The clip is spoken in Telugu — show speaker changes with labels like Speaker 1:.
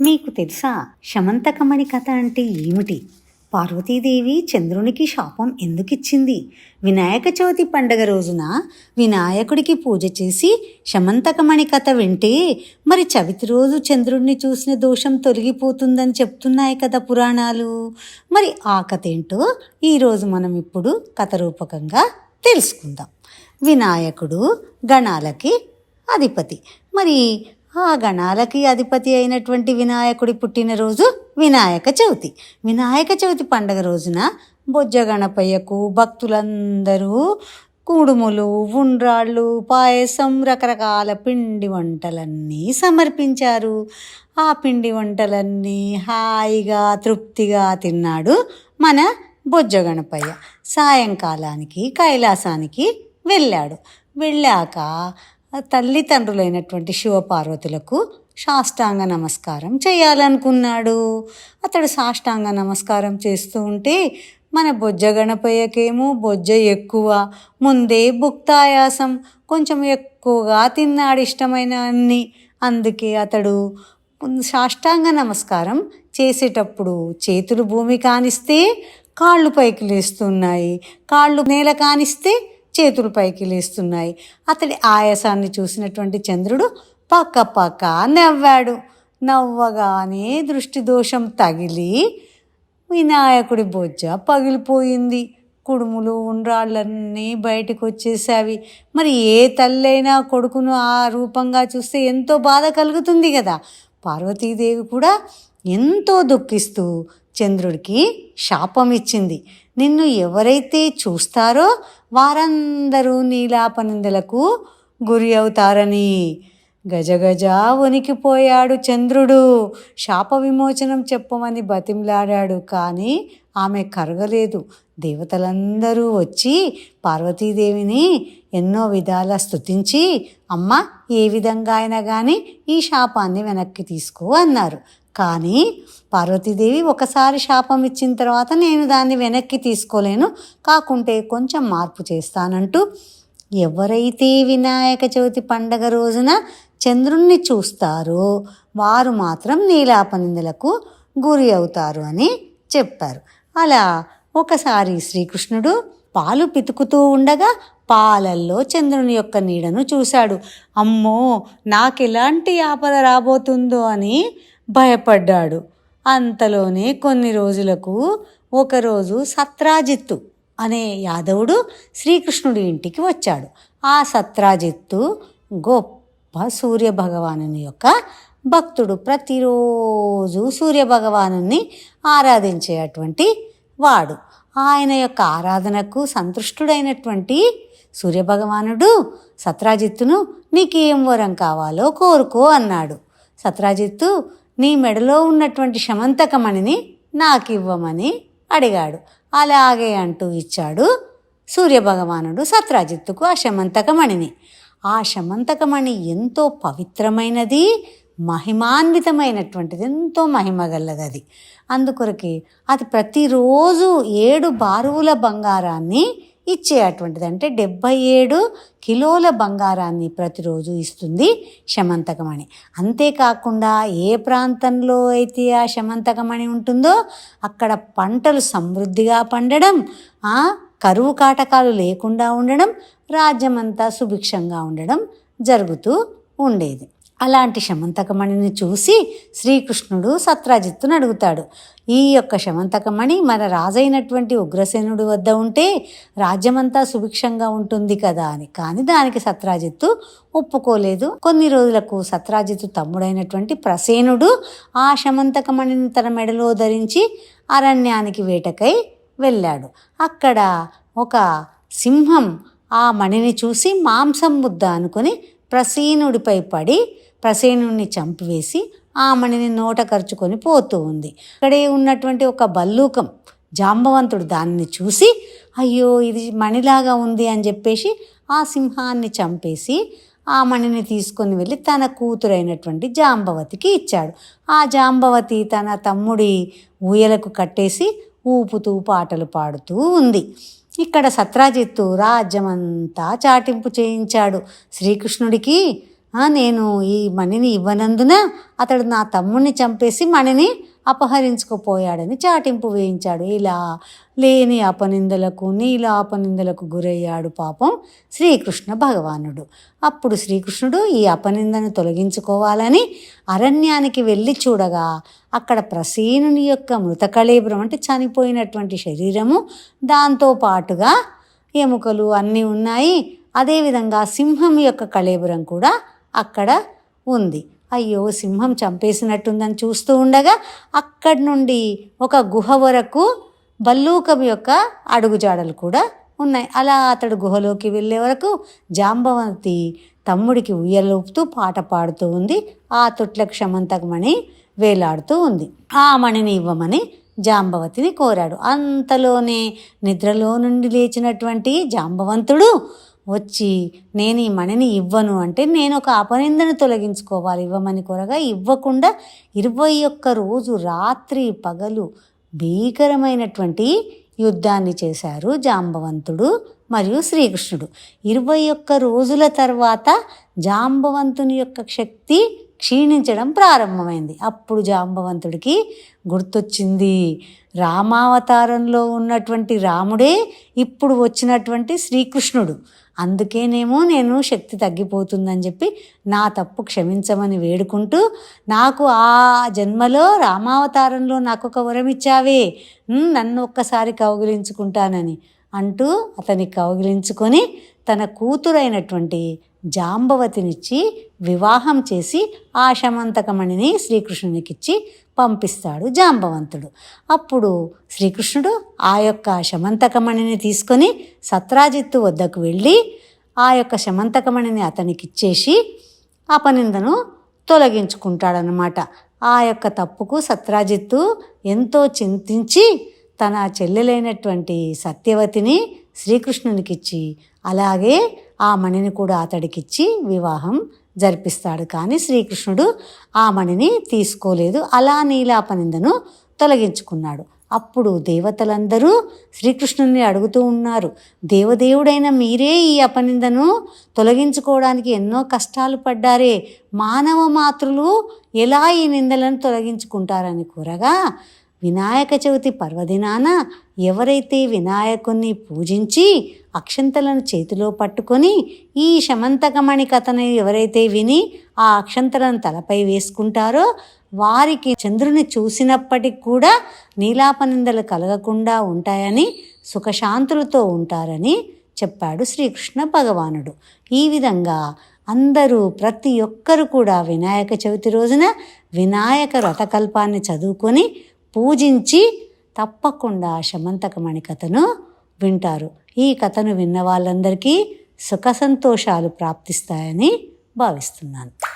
Speaker 1: మీకు తెలుసా శమంతకమణి కథ అంటే ఏమిటి? పార్వతీదేవి చంద్రునికి శాపం ఎందుకిచ్చింది? వినాయక చవితి పండగ రోజున వినాయకుడికి పూజ చేసి శమంతకమణి కథ వింటే మరి చవితి రోజు చంద్రుడిని చూసిన దోషం తొలగిపోతుందని చెప్తున్నాయి కదా పురాణాలు. మరి ఆ కథ ఏంటో ఈరోజు మనం ఇప్పుడు కథ రూపకంగా తెలుసుకుందాం. వినాయకుడు గణాలకి అధిపతి. మరి ఆ గణాలకి అధిపతి అయినటువంటి వినాయకుడి పుట్టినరోజు వినాయక చవితి. వినాయక చవితి పండగ రోజున బొజ్జ గణపయ్యకు భక్తులందరూ కుడుములు ఉండ్రాళ్ళు పాయసం రకరకాల పిండి వంటలన్నీ సమర్పించారు. ఆ పిండి వంటలన్నీ హాయిగా తృప్తిగా తిన్నాడు మన బొజ్జ గణపయ్య. సాయంకాలానికి కైలాసానికి వెళ్ళాడు. వెళ్ళాక తల్లిదండ్రులైనటువంటి శివపార్వతులకు సాష్టాంగ నమస్కారం చేయాలనుకున్నాడు. అతడు సాష్టాంగ నమస్కారం చేస్తూ ఉంటే మన బొజ్జ గణపయ్యకేమో బొజ్జ ఎక్కువ ముందే భుక్తాయాసం కొంచెం ఎక్కువగా తిన్నాడు ఇష్టమైన అన్ని. అందుకే అతడు సాష్టాంగ నమస్కారం చేసేటప్పుడు చేతులు భూమి కానిస్తే కాళ్ళు పైకి లేస్తున్నాయి కాళ్ళు నేల కానిస్తే చేతులు పైకి లేస్తున్నాయి. అతడి ఆయాసాన్ని చూసినటువంటి చంద్రుడు పక్క పక్క నవ్వాడు. నవ్వగానే దృష్టి దోషం తగిలి వినాయకుడి బొజ్జ పగిలిపోయింది. కుడుములు ఉండ్రాళ్ళన్నీ బయటకు వచ్చేసావి మరి ఏ తల్లైనా కొడుకును ఆ రూపంగా చూస్తే ఎంతో బాధ కలుగుతుంది కదా. పార్వతీదేవి కూడా ఎంతో దుఃఖిస్తూ చంద్రుడికి శాపం ఇచ్చింది నిన్ను ఎవరైతే చూస్తారో వారందరూ నీలాపనిందలకు గురి అవుతారని గజగజ వణికిపోయాడు చంద్రుడు. శాప విమోచనం చెప్పమని బతిమలాడాడు కానీ ఆమె కరగలేదు. దేవతలందరూ వచ్చి పార్వతీదేవిని ఎన్నో విధాల స్థుతించి అమ్మ ఏ విధంగా అయినా కానీ ఈ శాపాన్ని వెనక్కి తీసుకో అన్నారు. కానీ పార్వతీదేవి ఒకసారి శాపం ఇచ్చిన తర్వాత నేను దాన్ని వెనక్కి తీసుకోలేను కాకుంటే కొంచెం మార్పు చేస్తానంటూ ఎవరైతే వినాయక చవితి పండగ రోజున చంద్రుణ్ణి చూస్తారో వారు మాత్రం నీలాపనిందలకు గురి అవుతారు అని చెప్పారు. అలా ఒకసారి శ్రీకృష్ణుడు పాలు పితుకుతూ ఉండగా పాలల్లో చంద్రుని యొక్క నీడను చూశాడు. అమ్మో నాకెలాంటి ఆపద రాబోతుందో అని భయపడ్డాడు. అంతలోనే కొన్ని రోజులకు ఒకరోజు సత్రాజిత్తు అనే యాదవుడు శ్రీకృష్ణుడి ఇంటికి వచ్చాడు. ఆ సత్రాజిత్తు గొప్ప సూర్య భగవానుని యొక్క భక్తుడు. ప్రతిరోజు సూర్య భగవాను ఆరాధించేటువంటి వాడు. ఆయన యొక్క ఆరాధనకు సంతృష్టుడైనటువంటి సూర్యభగవానుడు సత్రాజిత్తును నీకేం వరం కావాలో కోరుకో అన్నాడు. సత్రాజిత్తు నీ మెడలో ఉన్నటువంటి శమంతకమణిని నాకివ్వమని అడిగాడు. అలాగే అంటూ ఇచ్చాడు సూర్యభగవానుడు సత్రాజిత్తుకు ఆ శమంతకమణిని. ఆ శమంతకమణి ఎంతో పవిత్రమైనది మహిమాన్వితమైనటువంటిది ఎంతో మహిమగల్లది అది. అందుకొరకి అది ప్రతిరోజు ఏడు బారువుల బంగారాన్ని ఇచ్చేటువంటిది అంటే డెబ్బై ఏడు కిలోల బంగారాన్ని ప్రతిరోజు ఇస్తుంది శమంతకమణి. అంతేకాకుండా ఏ ప్రాంతంలో అయితే ఆ శమంతకమణి ఉంటుందో అక్కడ పంటలు సమృద్ధిగా పండడం కరువు కాటకాలు లేకుండా ఉండడం రాజ్యమంతా సుభిక్షంగా ఉండడం జరుగుతూ ఉండేది. అలాంటి శమంతకమణిని చూసి శ్రీకృష్ణుడు సత్రాజిత్తును అడుగుతాడు. ఈ యొక్క శమంతకమణి మన రాజైనటువంటి ఉగ్రసేనుడి వద్ద ఉంటే రాజ్యమంతా సుభిక్షంగా ఉంటుంది కదా అని. కానీ దానికి సత్రాజిత్తు ఒప్పుకోలేదు. కొన్ని రోజులకు సత్రాజిత్తు తమ్ముడైనటువంటి ప్రసేనుడు ఆ శమంతకమణిని తన మెడలో ధరించి అరణ్యానికి వేటకై వెళ్ళాడు. అక్కడ ఒక సింహం ఆ మణిని చూసి మాంసం ముద్ద అనుకుని ప్రసీనుడిపై పడి ప్రసేనుడిని చంపివేసి ఆ మణిని నోట ఖర్చుకొని పోతూ ఉంది. అక్కడే ఉన్నటువంటి ఒక బల్లూకం జాంబవంతుడు దానిని చూసి అయ్యో ఇది మణిలాగా ఉంది అని చెప్పేసి ఆ సింహాన్ని చంపేసి ఆ మణిని తీసుకొని వెళ్ళి తన కూతురైనటువంటి జాంబవతికి ఇచ్చాడు. ఆ జాంబవతి తన తమ్ముడి ఊయలకు కట్టేసి ఊపుతూ పాటలు పాడుతూ ఉంది. ఇక్కడ సత్రాజిత్తు రాజ్యమంతా చాటింపు చేయించాడు. శ్రీకృష్ణుడికి నేను ఈ మణిని ఇవ్వనందున అతడు నా తమ్ముడిని చంపేసి మణిని అపహరించుకుపోయాడని చాటింపు వేయించాడు. ఇలా లేని అపనిందలకు నీల అపనిందలకు గురయ్యాడు పాపం శ్రీకృష్ణ భగవానుడు. అప్పుడు శ్రీకృష్ణుడు ఈ అపనిందను తొలగించుకోవాలని అరణ్యానికి వెళ్ళి చూడగా అక్కడ ప్రసీనుని యొక్క మృతకళేబరం అంటే చనిపోయినటువంటి శరీరము. దాంతో పాటుగా ఎముకలు అన్నీ ఉన్నాయి. అదేవిధంగా సింహం యొక్క కళేబురం కూడా అక్కడ ఉంది. అయ్యో సింహం చంపేసినట్టుందని చూస్తూ ఉండగా అక్కడి నుండి ఒక గుహ వరకు బల్లూకం యొక్క అడుగుజాడలు కూడా ఉన్నాయి. అలా అతడు గుహలోకి వెళ్ళే వరకు జాంబవంతి తమ్ముడికి ఉయ్యలూపుతూ పాట పాడుతూ ఉంది. ఆ తుట్ల క్షమంతకమణి వేలాడుతూ ఉంది. ఆ మణిని ఇవ్వమని జాంబవతిని కోరాడు. అంతలోనే నిద్రలో నుండి లేచినటువంటి జాంబవంతుడు వచ్చి నేను ఈ మణిని ఇవ్వను అంటే నేను ఒక అపనిందను తొలగించుకోవాలి. ఇవ్వమని కొరగా ఇవ్వకుండా ఇరవై ఒక్క రోజు రాత్రి పగలు భీకరమైనటువంటి యుద్ధాన్ని చేశారు జాంబవంతుడు మరియు శ్రీకృష్ణుడు. ఇరవై ఒక్క రోజుల తర్వాత జాంబవంతుని యొక్క శక్తి క్షీణించడం ప్రారంభమైంది. అప్పుడు జాంబవంతుడికి గుర్తొచ్చింది రామావతారంలో ఉన్నటువంటి రాముడే ఇప్పుడు వచ్చినటువంటి శ్రీకృష్ణుడు. అందుకేనేమో నేను శక్తి తగ్గిపోతుందని చెప్పి నా తప్పు క్షమించమని వేడుకుంటూ నాకు ఆ జన్మలో రామావతారంలో నాకు ఒక వరం ఇచ్చావే నన్ను ఒక్కసారి కౌగిలించుకుంటానని అంటూ అతని కౌగిలించుకొని తన కూతురైనటువంటి జాంబవతినిచ్చి వివాహం చేసి ఆ శమంతకమణిని శ్రీకృష్ణునికిచ్చి పంపిస్తాడు జాంబవంతుడు. అప్పుడు శ్రీకృష్ణుడు ఆ యొక్క శమంతకమణిని తీసుకొని సత్రాజిత్తు వద్దకు వెళ్ళి ఆ యొక్క శమంతకమణిని అతనికి ఇచ్చేసి అపనిందను తొలగించుకుంటాడనమాట ఆ యొక్క తప్పుకు సత్రాజిత్తు ఎంతో చింతించి తన చెల్లెలైనటువంటి సత్యవతిని శ్రీకృష్ణునికిచ్చి అలాగే ఆ మణిని కూడా అతడికిచ్చి వివాహం జరిపిస్తాడు. కానీ శ్రీకృష్ణుడు ఆ మణిని తీసుకోలేదు. అలా నీలాపనిందను తొలగించుకున్నాడు. అప్పుడు దేవతలందరూ శ్రీకృష్ణుని అడుగుతూ ఉన్నారు. దేవదేవుడైన మీరే ఈ అపనిందను తొలగించుకోవడానికి ఎన్నో కష్టాలు పడ్డారే. మానవ మాతృలు ఎలా ఈ నిందలను తొలగించుకుంటారని కోరగా వినాయక చవితి పర్వదినాన ఎవరైతే వినాయకుణ్ణి పూజించి అక్షంతలను చేతిలో పట్టుకొని ఈ శమంతకమణి కథను ఎవరైతే విని ఆ అక్షంతలను తలపై వేసుకుంటారో వారికి చంద్రుని చూసినప్పటికి కూడా నీలాపనిందలు కలగకుండా ఉంటాయని సుఖశాంతులతో ఉంటారని చెప్పాడు శ్రీకృష్ణ భగవానుడు. ఈ విధంగా అందరూ ప్రతి ఒక్కరు కూడా వినాయక చవితి రోజున వినాయక రథకల్పాన్ని చదువుకొని పూజించి తప్పకుండా శమంతకమణి కథను వింటారు. ఈ కథను విన్న వాళ్ళందరికీ సుఖ సంతోషాలు ప్రాప్తిస్తాయని భావిస్తున్నాను.